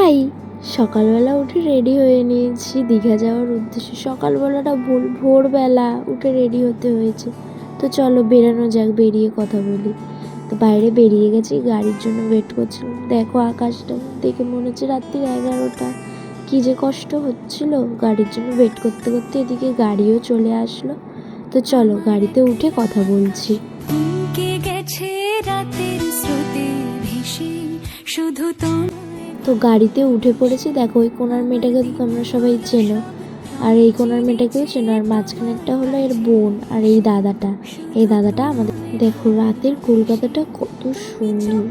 High, সকালবেলা উঠে ready হয়ে নিয়েছি। দীঘা যাওয়ার উদ্দেশ্যে সকালবেলাটা ভোর, ভোরবেলা উঠে রেডি হতে হয়েছে। তো চলো বেরানো যাক, বেরিয়ে কথা বলি। তো বাইরে বেরিয়ে গেছি, গাড়ির জন্য ওয়েট করছিলাম। দেখো আকাশটা, দেখে মনে হচ্ছে রাত্রির এগারোটা। কী যে কষ্ট হচ্ছিল গাড়ির জন্য ওয়েট করতে করতে, এদিকে গাড়িও চলে আসলো। তো চলো গাড়িতে উঠে কথা বলছি। গেছে রাতের স্রোতে ভেসে তো গাড়িতে উঠে পড়েছি। দেখো, ওই কোনার মেয়েটাকে তো তোমরা সবাই চেনো। আর এই কোনার মেয়েটাকেও চেনো। আর মাঝখানেরটা হলো এর বোন আর এই দাদাটা। এই দাদাটা আমাদের দেখো, রাতের কলকাতাটা কত সুন্দর।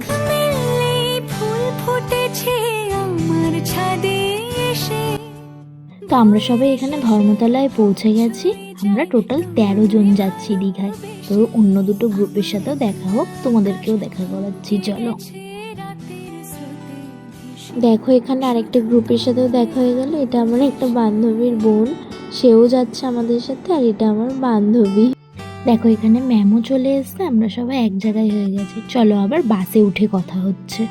তো আমরা সবাই এখানে ধর্মতলায় পৌঁছে গেছি। আমরা টোটাল তেরো জন যাচ্ছি দীঘায়। তো অন্য দুটো গ্রুপের সাথেও দেখা হোক, তোমাদেরকেও দেখা করাচ্ছি। চলো। দেখো, এখানে আরেকটা গ্রুপের সাথেও দেখা হয়ে গেল। এটা আমার একটা বান্ধবীর বোন। সেও যাচ্ছে আমাদের সাথে আর এটা আমার বান্ধবী। দেখো, এখানে ম্যামও চলে এসছে। আমরা সবাই এক জায়গায় হয়ে গেছি। চলো আবার বাসে উঠে কথা হচ্ছে।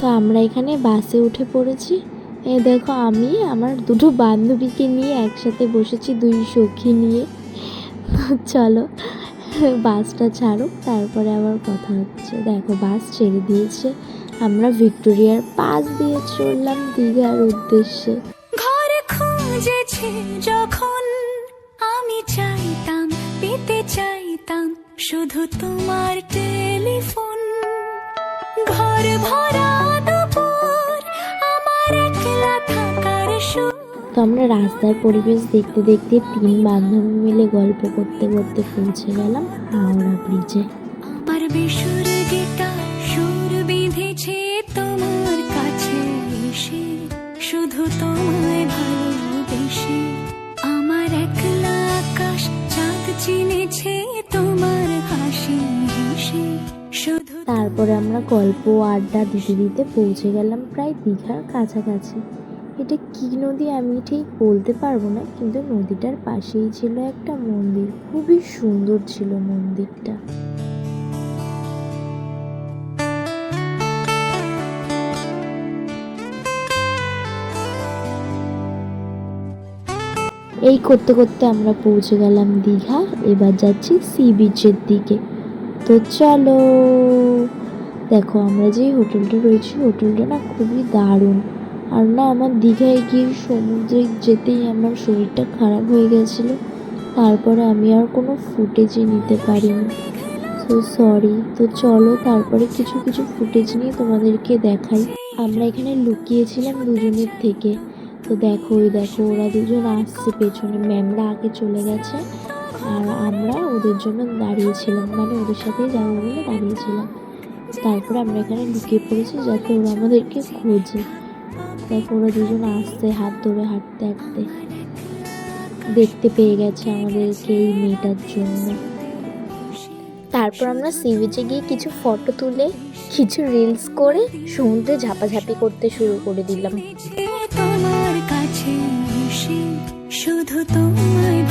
তো আমরা এখানে বাসে উঠে পড়েছি। এ দেখো, আমি, আমার দুটো বান্ধবীকে নিয়ে একসাথে বসেছি, দুই সখী নিয়ে। চলো, বাসটা ছাড়ুক, তারপরে আবার কথা হচ্ছে। দেখো, বাস ছেড়ে দিয়েছে। আমরা ভিক্টোরিয়ার পাশ দিয়ে চললাম দীঘার উদ্দেশ্যে। ঘর খুঁজেছে যখন আমি চাইতাম পেতে চাইতাম শুধু তোমার টেলিফোন। ঘর ভরা দুপুর আমার একলা থাকার তো আমরা রাস্তার পরিবেশ দেখতে দেখতে তিন বান্ধবী মিলে গল্প করতে করতে পৌঁছে গেলাম হাওড়া ব্রিজে আমার বেসুর তারপরে আমরা গল্প, আড্ডা, দিতে দিতে পৌঁছে গেলাম প্রায় দীঘার কাছাকাছি। এটা কী নদী আমি ঠিক বলতে পারব না, কিন্তু নদীটার পাশেই ছিল একটা মন্দির। খুবই সুন্দর ছিল মন্দিরটা। এই করতে করতে আমরা পৌঁছে গেলাম দীঘা, এবার যাচ্ছি সি বিচের দিকে। তো চলো। দেখো, আমরা যে হোটেলটা রয়েছি, হোটেলটা না খুবই দারুণ। আর না, আমার দীঘায় গিয়ে সমুদ্রে যেতেই আমার শরীরটা খারাপ হয়ে গেছিল। তারপরে আমি আর কোনো ফুটেজই নিতে পারিনি। তো সরি তো চলো, তারপরে কিছু কিছু ফুটেজ নিয়ে তোমাদেরকে দেখাই। আমরা এখানে লুকিয়েছিলাম দুজনের থেকে। তো দেখো, ওই দেখো, ওরা দুজন আসছে, পেছনে ম্যামরা আগে চলে গেছে। আমরা ওদের জন্য দাঁড়িয়েছিলাম। মানে ওদের সাথেই যাব বলে দাঁড়িয়েছিলাম। তারপরে আমরা এখানে লুকিয়ে পড়েছি যাতে ওরা আমাদেরকে খোঁজে। দেখো ওরা দুজন আসতে হাত ধরে হাঁটতে হাঁটতে। দেখতে পেয়ে গেছে আমাদেরকে এই মেয়েটার জন্য। তারপর আমরা সি বিচে গিয়ে কিছু ফটো তুলে, কিছু রিলস করে সমুদ্রে ঝাপাঝাপি করতে শুরু করে দিলাম। শুধু তোমায়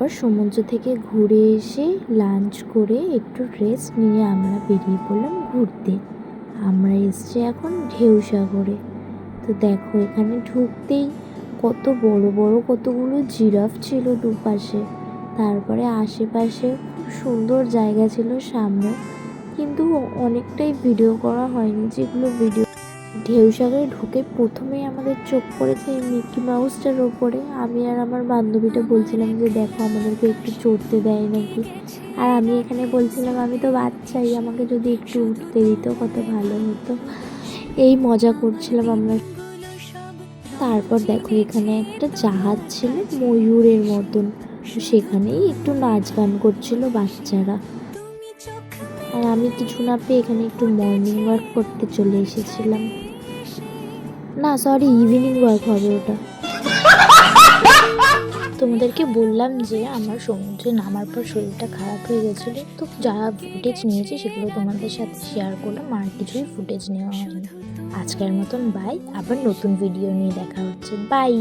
তারপর সমুদ্র থেকে ঘুরে এসে লাঞ্চ করে একটু রেস্ট নিয়ে আমরা বেরিয়ে পড়লাম ঘুরতে। আমরা এসছি এখন ঢেউ সাগরে তো দেখো, এখানে ঢুকতেই কত বড় বড় কতগুলো জিরাফ ছিল দুপাশে। তারপরে আশেপাশে খুব সুন্দর জায়গা ছিল সামনে। কিন্তু অনেকটাই ভিডিও করা হয়নি, যেগুলো ভিডিও ঢেউ সাগরে ঢুকে প্রথমেই আমাদের চোখ পড়েছে এই মিকি মাউসটার ওপরে। আমি আর আমার বান্ধবীটা বলছিলাম যে, দেখো, আমাদেরকে একটু চড়তে দেয় নাকি? আর আমি এখানে বলছিলাম, আমি তো বাচ্চাই, আমাকে যদি একটু উঠতে দিত, কত ভালো হতো। এই মজা করছিলাম আমরা। তারপর দেখো, এখানে একটা জাহাজ ছিল ময়ূরের মতন। সেখানেই একটু নাচ গান করছিল বাচ্চারা। আমি কিছু না পেয়ে এখানে একটু মর্নিং ওয়াক করতে চলে এসেছিলাম। না সরি ইভিনিং ওয়াক হবে ওটা। তোমাদেরকে বললাম যে আমার সমুদ্রে নামার পর শরীরটা খারাপ হয়ে গেছিল, তো যা ফুটেজ নিয়েছি সেগুলো তোমাদের সাথে শেয়ার করলাম, আর কিছুই ফুটেজ নেওয়া হয়নি। আজকের মতন বাই আবার নতুন ভিডিও নিয়ে দেখা হচ্ছে। বাই